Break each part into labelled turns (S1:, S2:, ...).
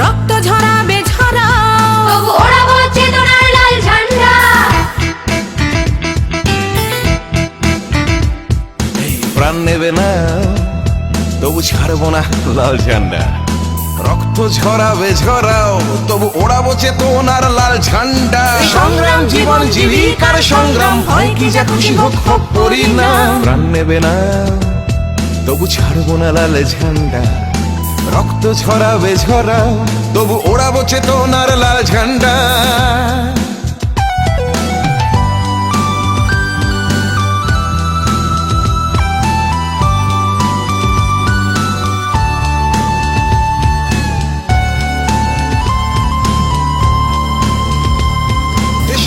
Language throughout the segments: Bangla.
S1: রক্ত ঝরাবে ঝরাও
S2: তবু ওড়াবো চেতনার লাল ঝান্ডা।
S3: প্রাণ নেবে না তবু ছাড়বো না লাল ঝান্ডা। রক্ত ঝরাবে ঝরাও তবু ওড়াবো চেতনার লাল ঝান্ডা। সংগ্রাম জীবন জীবিকার সংগ্রাম হয় কি যা খুশি হোক হোক করি না। প্রাণ নেবে না তবু ছাড়বো না লাল ঝান্ডা। রক্ত ঝরাবে ঝরাও তবু ওড়াবো চেতনার লাল ঝান্ডা।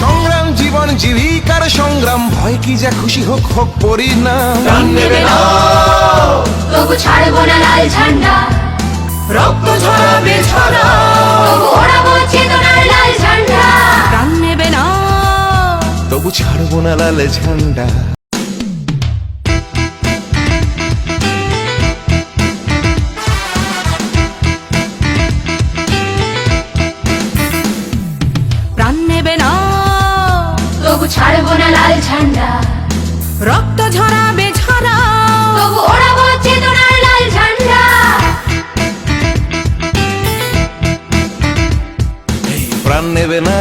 S3: সংগ্রাম জীবন, জীবিকার সংগ্রাম, ভয় কি যা খুশি হোক হোক পরি না
S2: না, তবু ছাড়বো না লাল ঝান্ডা।
S1: রক্ত ঝরাবে
S2: ওড়াবো চেতনার লাল ঝান্ডা।
S1: প্রাণ নেবে না।
S3: তবু ছাড়বো না লাল ঝান্ডা।
S1: প্রাণ নেবে না।
S2: তবু ছাড়বো না লাল ঝান্ডা।
S1: রক্ত ঝরাবে
S3: নেবে না।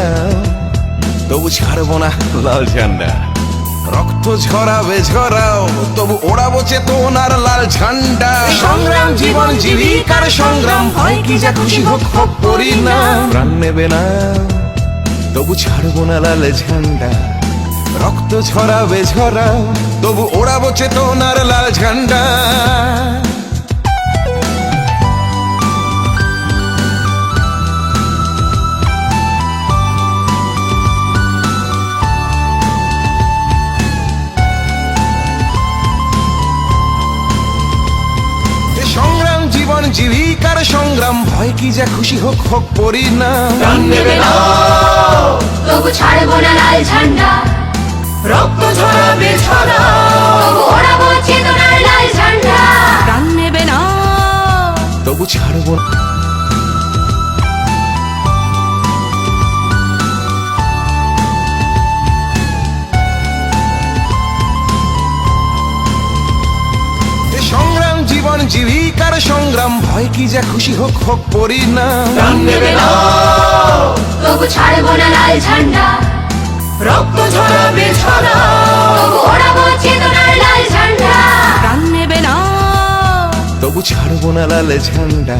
S3: তবু ছাড়বো না লাল ঝান্ডা। রক্ত ঝরাবে ঝরাও তবু ওড়াবো চেতনার লাল ঝান্ডা। সংগ্রাম জীবন জীবিকার সংগ্রাম হয় কি যা খুশি হোক হোক করি না। প্রাণ নেবে না তবু ছাড়বো না লাল ঝান্ডা। রক্ত ঝরাবে ঝরাও তবু ওড়াবো চেতনার লাল ঝান্ডা। জীবন জীবিকার সংগ্রাম। ভয় কি যা খুশি হোক হোক পরি না।
S2: তবু ছাড়বো না লাল ঝান্ডা।
S1: রক্ত ঝরাবে ঝরাও
S2: ওড়াবো চেতনার লাল ঝান্ডা।
S1: প্রাণ নেবে না।
S3: তবু ছাড়বো না জীবন জীবিকার সংগ্রাম। ভয় কি যা খুশি হোক হোক পরি না।
S2: নেবে না তবু ছাড়বো না লাল ঝান্ডা।
S1: রক্ত ঝরাবে ঝরাও
S2: তবু ওড়াবো চেতনার লাল ঝান্ডা।
S1: প্রাণ নেবে না।
S3: তবু ছাড়বো না লাল ঝান্ডা।